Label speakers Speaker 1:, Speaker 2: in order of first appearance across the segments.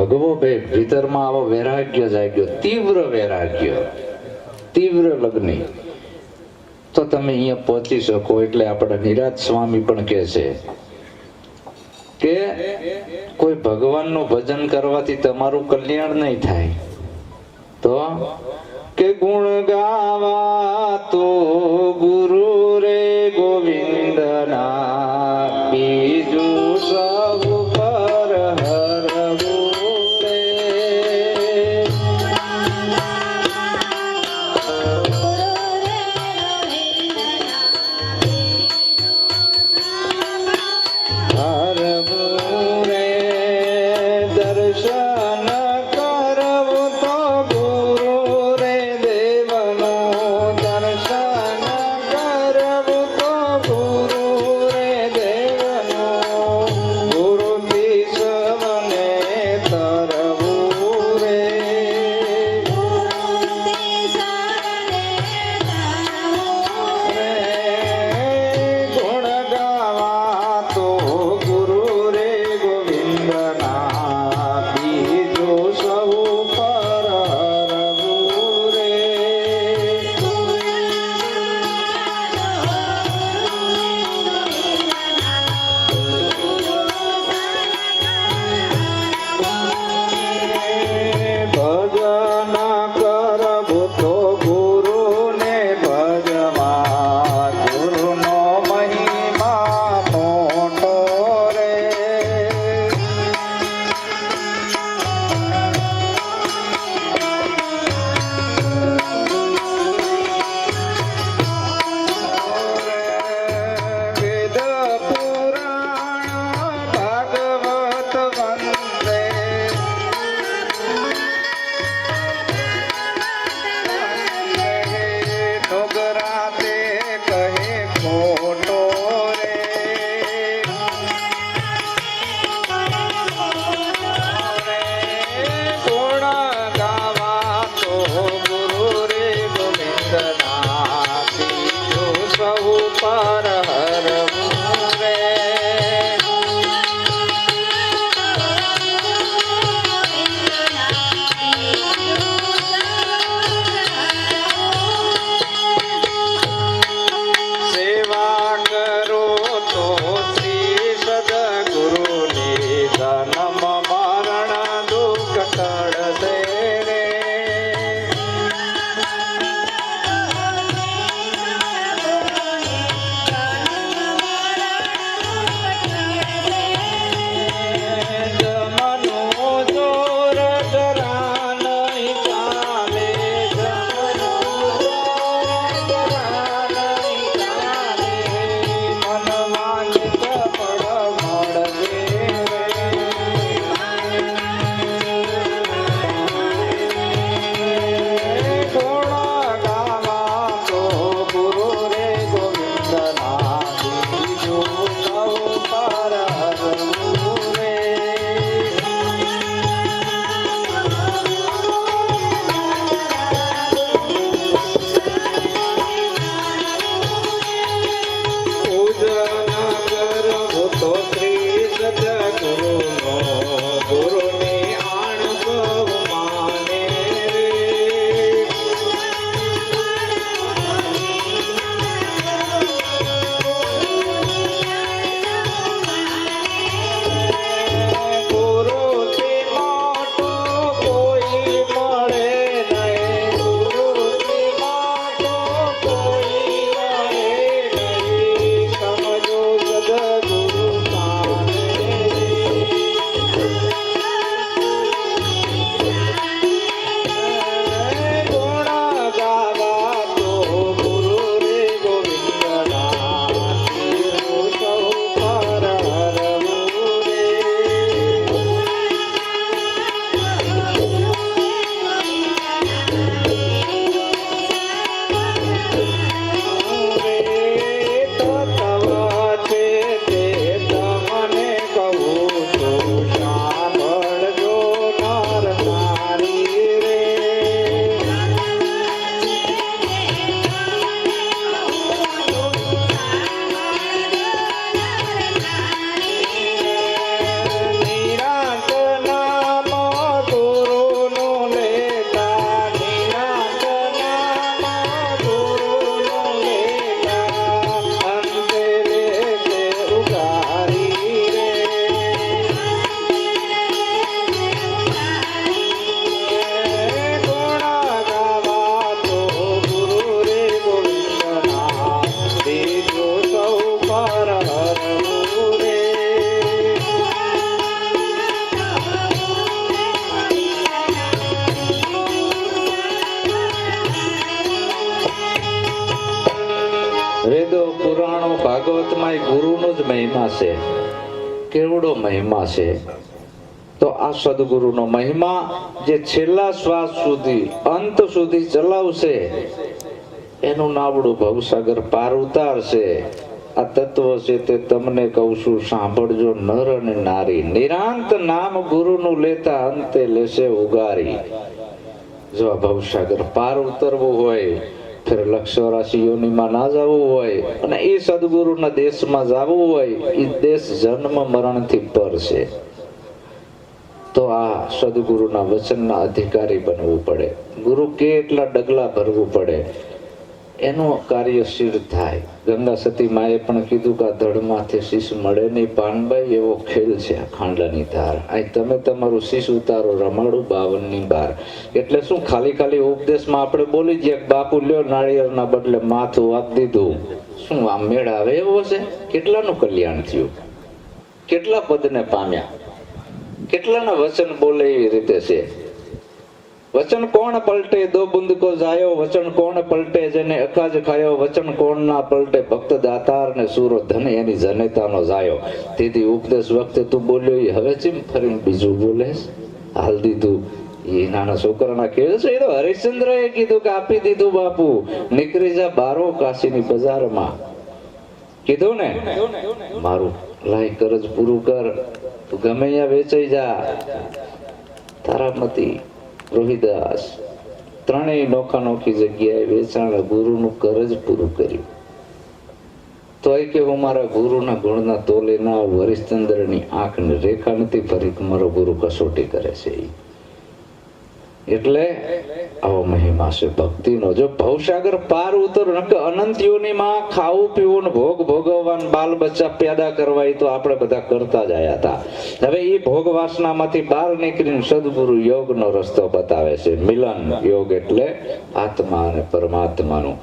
Speaker 1: ભગવો બે ભીતરમાં આવો વૈરાગ્ય જાગ્યો, તીવ્ર વૈરાગ્ય, તીવ્ર લગ્ન. તો તમે અહીંયા પહોંચી શકો એટલે આપણા નિરાજ સ્વામી પણ કહે છે કે કોઈ ભગવાનનું ભજન કરવાથી તમારું કલ્યાણ નહીં થાય. તો કે ગુણ ગાવા તો ગુરુ darshan ભાગવતમાં એ ગુરુનો જ મહિમા છે, કેવડો મહિમા છે? તો આ સદગુરુનો મહિમા જે છેલ્લા શ્વાસ સુધી, અંત સુધી ચલાવશે, એનું નાવડું ભવસાગર પાર ઉતારશે. આ તત્વ છે તે તમને કહું છું, સાંભળજો, નર અને નારી નિરાંત નામ ગુરુનું લેતા અંતે લેશે ઉગારી. જો ભવસાગર પાર ઉતરવું હોય ફેર લક્ષ રાશિઓનીમાં ના જવું હોય અને એ સદગુરુના દેશમાં જવું હોય, એ દેશ જન્મ મરણથી પર છે. તો આ સદગુરુના વચનના અધિકારી બનવું પડે. ગુરુ કે એટલા ડગલા ભરવું પડે. એનું કાર્ય સિદ્ધ થાય. ગંગા સતી માએ પણ કીધું કે આ ધડમાંથી શીશ મળે નહીં. પાનભાઈ, એવો ખેલ છે આ ખાંડાની ધાર. અહીં તમે તમારું શીશ ઉતારો, રમાડું બાવનની બાર. એટલે શું ખાલી ખાલી ઉપદેશમાં આપણે બોલી જઈએ બાપુ લ્યો નાળિયેરના બદલે માથું વાત દીધું. શું આમ મેળ આવે એવો હશે? કેટલાનું કલ્યાણ થયું? કેટલા પદને પામ્યા? કેટલાના વચન બોલે એવી રીતે છે? વચન કોણ પલટે? દો બુંદ કો જાયો, વચન કોણ પલટે? જેને અકાજ ખાયો, વચન કોણ ના પલટે? ભક્ત દાતાર ને સૂરો ધન એની જનેતાનો જાયો. તેથી ઉપદેશ વખતે તું બોલ્યો એ હવે ચીમ ફરીને બીજું બોલે હાલ દીધું. એ નાના છોકરાના કેળ છે. એ તો હરિશ્ચંદ્ર એ કીધું કે આપી દીધું બાપુ. નીકળી જા બારો કાશીની બજારમાં. કીધું ને? મારું લાય કરજ પૂરું કર. તું ગમે અહીંયા વેચાઈ જા. તારામતી રોહિદાસ ત્રણેય નોખા નોખી જગ્યાએ વેચાણ ગુરુનું કરજ પૂરું કર્યું તોય કે હું મારા ગુરુના ગુણના તોલેના વરિશ્ચંદ્રની આંખને રેખા નથી ફરી મારો ગુરુ કસોટી કરે છે ઈ. એટલે આવો મહિમા છે, ભક્તિનો. જો ભવસાગર પાર ઉતર નક અનંત યોનિમાં ખાવું પીવું ભોગ ભોગવવાન બાલ બચ્ચા પેદા કરવા એ તો આપણે બધા કરતા જ આયા હતા. હવે એ ભોગ વાસનામાંથી બહાર નીકળીને સદગુરુ યોગનો રસ્તો બતાવે છે. મિલન યોગ એટલે આત્મા અને પરમાત્માનું.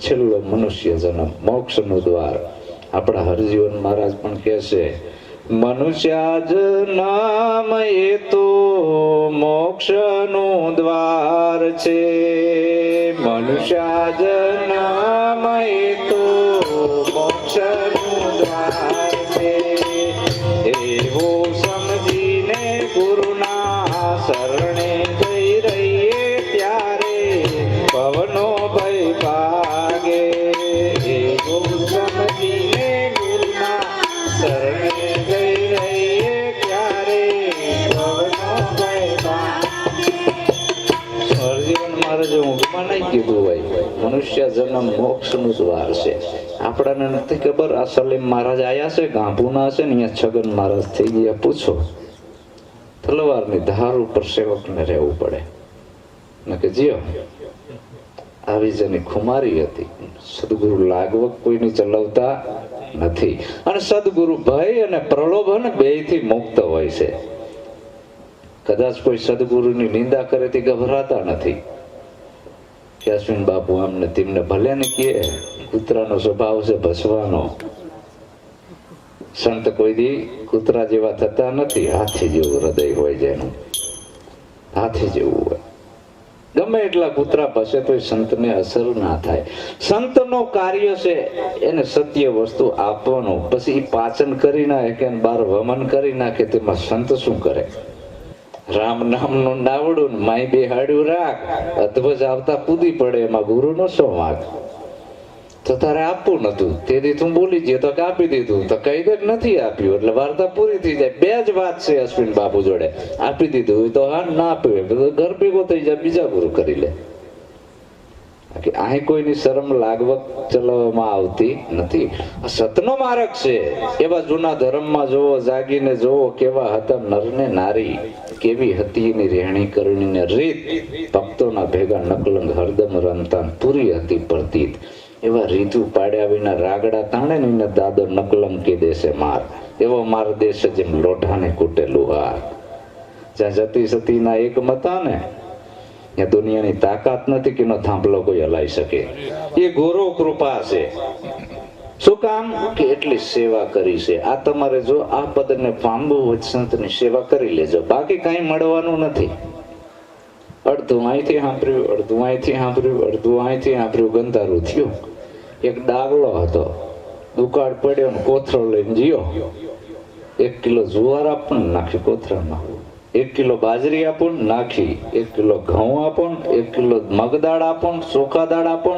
Speaker 1: છેલ્લો મનુષ્ય જન્મ મોક્ષનું દ્વાર. આપણા હરજીવન મહારાજ પણ કહે છે મનુષ્યાજ નામ એ તો મોક્ષનું દ્વાર છે. મનુષ્યાજ નામ એ તો મોક્ષનું દ્વાર છે. એવો સમજીને ગુરુના શરણે મનુષ્ય જન્મ મોક્ષનું દ્વાર છે. આપણાને નથી ખબર આ સલીમ મહારાજ આયા છે, ગાંભુના છે ને અહીંયા છગન મહારાજ થઈ ગયા. પૂછો. તલવારની ધાર ઉપર સેવકને રહેવું પડે. ને કે, જીઓ, આવી જેની ખુમારી હતી. સદગુરુ લાગવક કોઈની ચલાવતા નથી. અને સદગુરુ ભય અને પ્રલોભન બેયથી મુક્ત હોય છે. કદાચ કોઈ સદગુરુની નિંદા કરે તે ગભરાતા નથી. કે અશ્વિન બાપુ આમને તેમને ભલે ને કહે, કૂતરાનો સ્વભાવ છે ભસવાનો. સંત કોઈ દી કૂતરા જેવા થતા નથી, હાથી જેવું હૃદય હોય જેનું હાથી જેવું હોય. ગમે એટલા કૂતરા ભસે તો સંતને અસર ના થાય. સંતનો કાર્ય છે એને સત્ય વસ્તુ આપવાનું. પછી પાચન કરી નાખે બાર વમન કરી નાખે, તેમાં સંત શું કરે? રામ નાવડું ને માય બેહાડ્યું રાખ. અધ્વજ આવતા કૂદી પડે એમાં ગુરુ નો શું વાંક? તો તારે આપવું નતું. તેથી તું બોલી ગયો તો આપી દીધું. તો કઈ દે નથી આપ્યું. એટલે વાર્તા પૂરી થઈ જાય. બે જ વાત છે અશ્વિન બાપુ જોડે. આપી દીધું તો હા ના આપ્યું ઘર ભેગો થઈ જાય, બીજા ગુરુ કરી લે. અહીં કોઈની શરમ લાગવક ચલાવવામાં આવતી નથી. સતનો માર્ગ છે. એવા જૂના ધર્મમાં જોવો, જાગીને જોવો, કેવા હતા નર ને નારી, કેવી હતી એની રહેણી કરણી ને રીત. ભક્તોના ભેગા નકલંગ હરદમ રમતા પૂરી હતી પ્રતીત. એવા રીતુ પાડ્યા વિના રાગડા તાણે ને દાદો નકલંગ કે દેશે માર. એવો માર દેશ જેમ લોઢાને કૂટેલું હાર. જ્યાં જતી સતીના એક મતા ને ત્યાં દુનિયાની તાકાત નથી કે એનો થાંભલો કોઈ હલાઈ શકે. એ ગોરો કૃપા છે. શું કામ? કે એટલી સેવા કરી છે. આ તમારે જો આ પદને પામવું હોય સંતની સેવા કરી લેજો. બાકી કાંઈ મળવાનું નથી. અડધું અહીંથી સાંભળ્યું, અડધું અહીંથી સાંભળ્યું, અડધું અહીંથી સાંભળ્યું, ગંધારું થયું. એક ડાગલો હતો. દુકાળ પડ્યો ને કોથરો લઈને જીયો એક કિલો જુવાર પણ નાખ્યો નાખી કોથળામાં એક કિલો બાજરી આપો નાખી. એક કિલો ઘઉં આપો એક કિલો મગદાળ આપો ચોખા દાળ આપો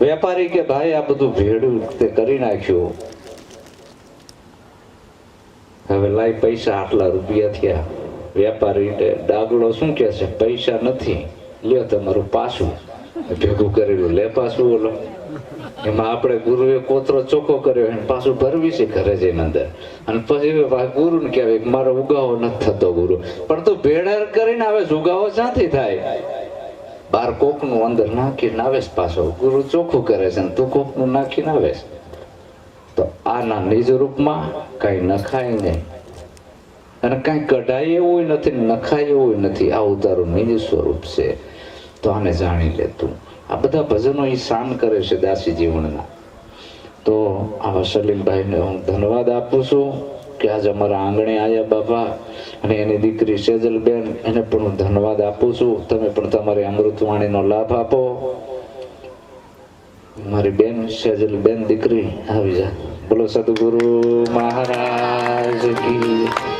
Speaker 1: વેપારી કે, ભાઈ, આ બધું ભેડું તે કરી નાખ્યું. હવે લાઈ પૈસા આટલા રૂપિયા થયા. વેપારી ડાગલો શું કે છે? પૈસા નથી. લ્યો તમારું પાછું. ભેગું કરેલું. લે પાછું ઓલો. એમાં આપણે ગુરુએ કોતરો ચોખ્ખો કર્યો એને પાછું ભરવી છે ઘરે જઈને અંદર. અને પછી ગુરુ ને કહેવાય મારો ઉગાવો નથી થતો ગુરુ. પણ તું ભેળર કરીને આવે ઉગાવો ક્યાંથી થાય? બાર કોકનું અંદર નાખીને આવે પાછો. ગુરુ ચોખ્ખું કરે છે તું કોકનું નાખીને આવે છે. તો આના નિજ રૂપમાં કઈ નખાય નહીં. અને કઈ કઢાય એવું નથી નખાય એવું નથી. આ ઉતારું નિજ સ્વરૂપ છે. તો આને જાણી લે તું. આ બધા ભજનો એ શાન કરે છે દાસી જીવનના તો આવા સલીમભાઈને હું ધન્યવાદ આપું છું કે આજે અમારા આંગણે આવ્યા બાપા અને એની દીકરી સેજલબેન, એને પણ હું ધન્યવાદ આપું છું. તમે પણ તમારી અમૃતવાણીનો લાભ આપો. મારી બેન સેજલ બેન દીકરી આવી જા. બોલો સદગુરુ મહારાજ કી